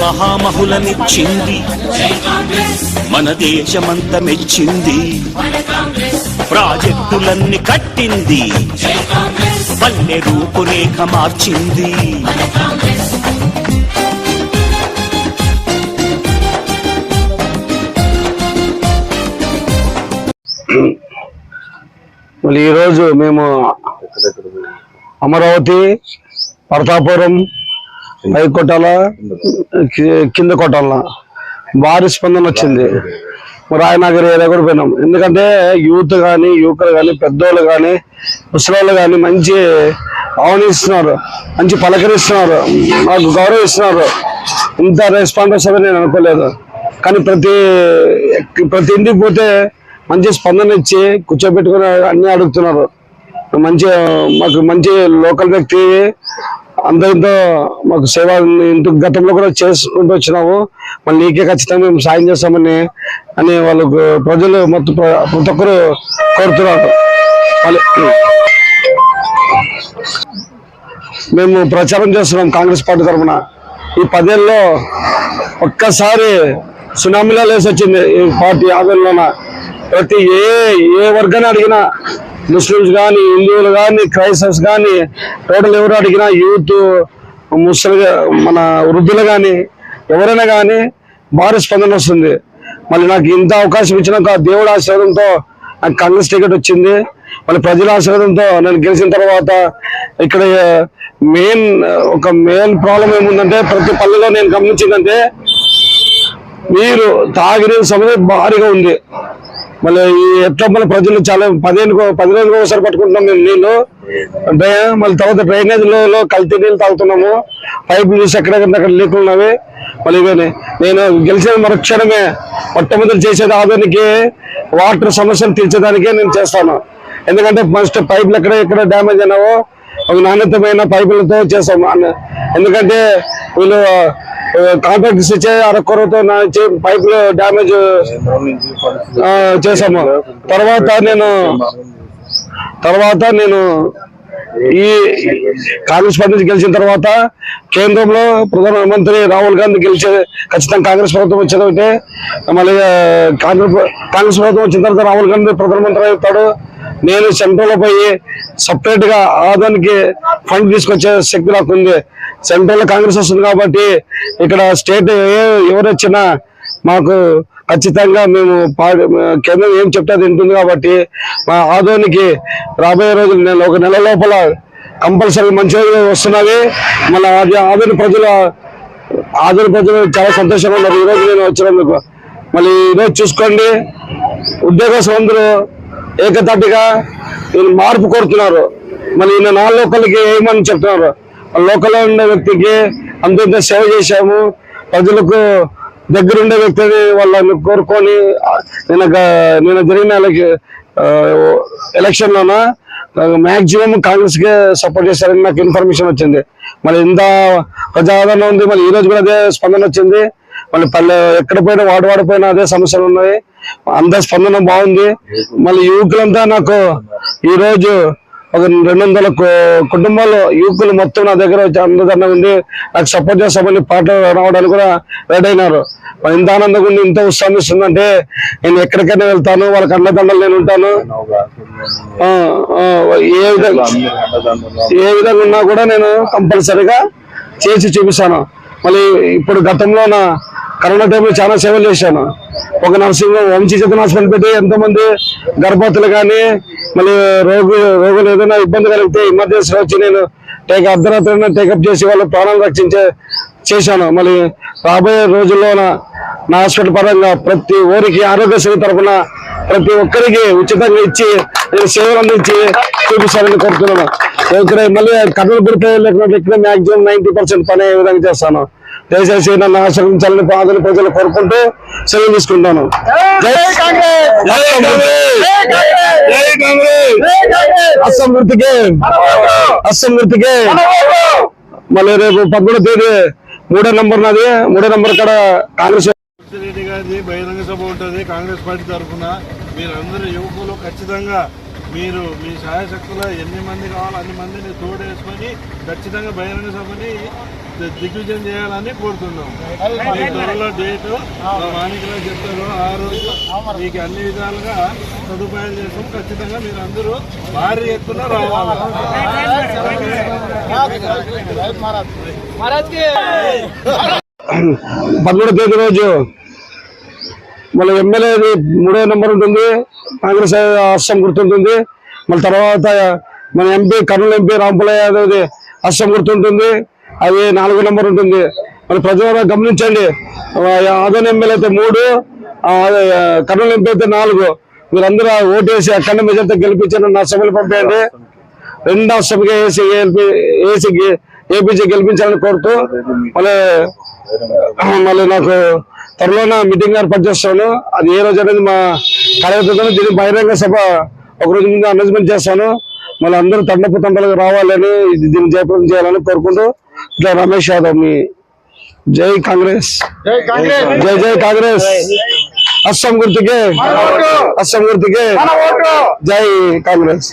మహామహులనిచ్చింది. మన దేశమంత మెచ్చింది ప్రాజెక్టులన్నీ కట్టింది. పల్లె రూపురేఖ మార్చింది. మళ్ళీ ఈరోజు మేము అమరావతి ప్రతాపురం పై కొట్టాల? కింద కొట్టాల? భారీ స్పందన వచ్చింది. రాయనగర్ ఏరియా కూడా పోయినాం. ఎందుకంటే యూత్ కానీ యువకులు కానీ పెద్దోళ్ళు కానీ ముసలాళ్ళు కానీ మంచి అవనిస్తున్నారు మంచి పలకరిస్తున్నారు. మాకు గౌరవిస్తున్నారు. ఇంత రెస్పాన్స్ వస్తుందని నేను అనుకోలేదు. కానీ ప్రతి ప్రతి ఇంటికి పోతే మంచి స్పందన ఇచ్చి కూర్చోబెట్టుకుని అన్నీ అడుగుతున్నారు. మంచి మాకు మంచి లోకల్ వ్యక్తి అందరితో మాకు సేవ ఇంటికి గతంలో కూడా చేసుకుంటూ వచ్చినాము. మళ్ళీ నీకే ఖచ్చితంగా మేము సాయం చేస్తామని అని వాళ్ళకు ప్రజలు మొత్తం ప్రతి ఒక్కరు కోరుతున్నారు. మేము ప్రచారం చేస్తున్నాం కాంగ్రెస్ పార్టీ తరఫున. ఈ పదేళ్ళలో ఒక్కసారి సునామీలో లేసి వచ్చింది ఈ పార్టీ ఆవేదనలోన ప్రతి ఏ ఏ వర్గాన్ని అడిగినా ముస్లిమ్స్ కానీ హిందువులు కానీ క్రైస్తవ్స్ కానీ టోటల్ ఎవరు అడిగినా యూత్ ముస్లిం మన వృద్ధులు కానీ ఎవరైనా కానీ భారీ స్పందన వస్తుంది. మళ్ళీ నాకు ఇంత అవకాశం ఇచ్చినాక దేవుడు ఆశీర్వాదంతో నాకు కాంగ్రెస్ టికెట్ వచ్చింది. మళ్ళీ ప్రజల ఆశీర్వాదంతో నేను గెలిచిన తర్వాత ఇక్కడ మెయిన్ ఒక మెయిన్ ప్రాబ్లం ఏముందంటే ప్రతి పల్లెలో నేను గమనించిందంటే నీరు తాగిన సమయం భారీగా ఉంది. మళ్ళీ ఈ ఎట్లా మన ప్రజలు చాలా పదిహేను పది రోజులకు ఒకసారి పట్టుకుంటున్నాం మేము నీళ్ళు మళ్ళీ తర్వాత డ్రైనేజ్లో కల్తీ నీళ్ళు తాగుతున్నాము. పైపులు చూసి ఎక్కడెక్కడ లీకులు ఉన్నవి. మళ్ళీ ఇవన్నీ. నేను గెలిచిన మరుక్షణమే మొట్టమొదటి చేసేది ఆదానికి వాటర్ సమస్యలు తీర్చడానికే నేను చేస్తాను. ఎందుకంటే ఫస్ట్ పైపులు ఎక్కడ ఎక్కడ డ్యామేజ్ అయినావో ఒక నాణ్యతమైన పైపులతో చేస్తాము. ఎందుకంటే వీళ్ళు కాంట్రాక్ట్ ఇచ్చే అరకొరతో నా ఇచ్చే పైపులు డ్యామేజ్ ఆ, చేసాము తర్వాత నేను తర్వాత నేను ఈ కాంగ్రెస్ పార్టీ నుంచి గెలిచిన తర్వాత కేంద్రంలో ప్రధానమంత్రి రాహుల్ గాంధీ గెలిచే ఖచ్చితంగా కాంగ్రెస్ ప్రభుత్వం వచ్చేదంటే మళ్ళీ కాంగ్రెస్ కాంగ్రెస్ ప్రభుత్వం వచ్చిన తర్వాత రాహుల్ గాంధీ ప్రధానమంత్రి అవుతాడు. నేను సెంట్రల్లో పోయి సపరేట్గా ఆదానికి ఫండ్ తీసుకొచ్చే శక్తి నాకు ఉంది. సెంట్రల్లో కాంగ్రెస్ వస్తుంది కాబట్టి ఇక్కడ స్టేట్ ఎవరు వచ్చినా మాకు ఖచ్చితంగా మేము పా- కేంద్రం ఏం చెప్తే అది ఉంటుంది కాబట్టి మా ఆదోనికి రాబోయే రోజులు నేను ఒక నెల లోపల కంపల్సరీ మంచి రోజులు వస్తున్నవి. మళ్ళీ అది ఆదోని ప్రజల ఆదోని ప్రజలు చాలా సంతోషంగా ఉన్నారు. ఈ రోజు నేను వచ్చినందుకు. మళ్ళీ ఈరోజు చూసుకోండి. ఉద్యోగస్తులందరూ అందరూ ఏకతాటిగా వీళ్ళు మార్పు కోరుతున్నారు. మరి ఈయన నా లోకల్కి ఏమని చెప్తున్నారు? లోకల్లో ఉండే వ్యక్తికి అంత సేవ చేశాము. ప్రజలకు దగ్గరుండే వ్యక్తి వ్యక్తిని వాళ్ళని కోరుకొని నేను నేను జరిగిన ఎలక్షన్లోన మ్యాక్సిమం కాంగ్రెస్కే సపోర్ట్ చేశారని నాకు ఇన్ఫర్మేషన్ వచ్చింది. మరి ఇంత ప్రజాదరణ ఉంది మరి ఈ రోజు కూడా అదే స్పందన వచ్చింది. మళ్ళీ పల్లె ఎక్కడ పోయినా వాడు వాడిపోయినా అదే సమస్యలు ఉన్నాయి. అందరి స్పందన బాగుంది. మళ్ళీ యువకులంతా నాకు ఈరోజు ఒక రెండు వందల కుటుంబాలు యువకులు మొత్తం నా దగ్గర వచ్చి అందరికన్నా ఉండి నాకు సపోర్ట్ చేస్తామని పాట రావడానికి కూడా రెడీ అయినారు. ఎంత ఆనందంగా ఉంది ఎంత ఉత్సాహం ఇస్తుందంటే నేను ఎక్కడికైనా వెళ్తాను వాళ్ళకి అన్నదండలు నేను ఉంటాను. ఏ విధంగా ఏ విధంగా ఉన్నా కూడా నేను కంపల్సరిగా చేసి చూపిస్తాను. మళ్ళీ ఇప్పుడు గతంలో నా కరోనా టైంలో చాలా సేవలు చేశాను. ఒక నర్సింగ్ వంశీ చేతన హాస్పిటల్ పెట్టి ఎంతమంది గర్భవతులు కానీ మళ్ళీ రోగు రోగులు ఏదైనా ఇబ్బంది కలిగితే ఎమర్జెన్సీ వచ్చి నేను టేక్ అర్ధరాత్రి టేకప్ చేసి వాళ్ళ ప్రాణాలు రక్షించే చేశాను. మళ్ళీ రాబోయే రోజుల్లో నా- హాస్పిటల్ పరంగా ప్రతి ఊరికి ఆరోగ్యశ్రీ తరఫున ప్రతి ఒక్కరికి ఉచితంగా ఇచ్చి నేను సేవలు అందించి చూపిస్తానని కోరుతున్నాను. మళ్ళీ కర్నూలు గురిపై లేకుండా ఇక్కడ మాక్సిమం నైన్టీ పర్సెంట్ పని విధంగా చేస్తాను. దయచేసి నన్ను ఆశ్రయించాలని పాదని ప్రజలు కోరుకుంటూ సెలవు తీసుకుంటాను. జై అస్సాం గుర్తుకే అస్సాం గుర్తుకే మళ్ళీ రేపు పదమూడో తేదీ మూడో నంబర్ నాది. మూడో నంబర్ కాడ కాంగ్రెస్ రెడ్డి గారిది బహిరంగ సభ ఉంటుంది. కాంగ్రెస్ పార్టీ తరఫున మీరందరూ యువకులు ఖచ్చితంగా మీరు మీ సహాయశక్తుల ఎన్ని మంది కావాలో అన్ని మందిని తోడేసుకొని ఖచ్చితంగా బహిరంగ సభని దిగ్విజయం చేయాలని కోరుతున్నాం. మీ త్వరలో డేటు మా మాణికలో చెప్తారు ఆ రోజు మీకు అన్ని విధాలుగా సదుపాయాలు చేస్తాం. ఖచ్చితంగా మీరు అందరూ భారీ ఎత్తున రావాలి. పదమూడో తేదీ రోజు మళ్ళీ ఎమ్మెల్యేది మూడో నెంబర్ ఉంటుంది. కాంగ్రెస్ అస్సాం గుర్తుంటుంది. మళ్ళీ తర్వాత మన ఎంపీ కర్నూలు ఎంపీ రాంపుల యాదవ్ది అస్సాం గుర్తుంటుంది. అది నాలుగో నెంబర్ ఉంటుంది. మరి ప్రజలు గమనించండి. ఆదోని ఎమ్మెల్యే అయితే మూడు కర్నూలు ఎంపీ అయితే నాలుగు. మీరందరూ ఓటేసి అఖండ మెజార్టీ గెలిపించారు నా సభలు పంపేయండి. రెండో సభగా ఏసీ ఏసీ ఏపీసీ గెలిపించాలని కోరుతూ మళ్ళీ మళ్ళీ నాకు త్వరలోనే మీటింగ్ ఏర్పాటు చేస్తాను. అది ఏ రోజు అనేది మా కార్యకర్తలు దీని బహిరంగ సభ ఒక రోజు ముందు అనౌన్స్మెంట్ చేస్తాను. మళ్ళీ అందరూ తండపు తండలకు రావాలని ఇది దీన్ని జయప్రదం చేయాలని కోరుకుంటూ ఇట్లా రమేష్ యాదవ్ మీ జై కాంగ్రెస్ జై జై కాంగ్రెస్ అస్సాం గుర్తుకే అస్సాం గుర్తుకే జై కాంగ్రెస్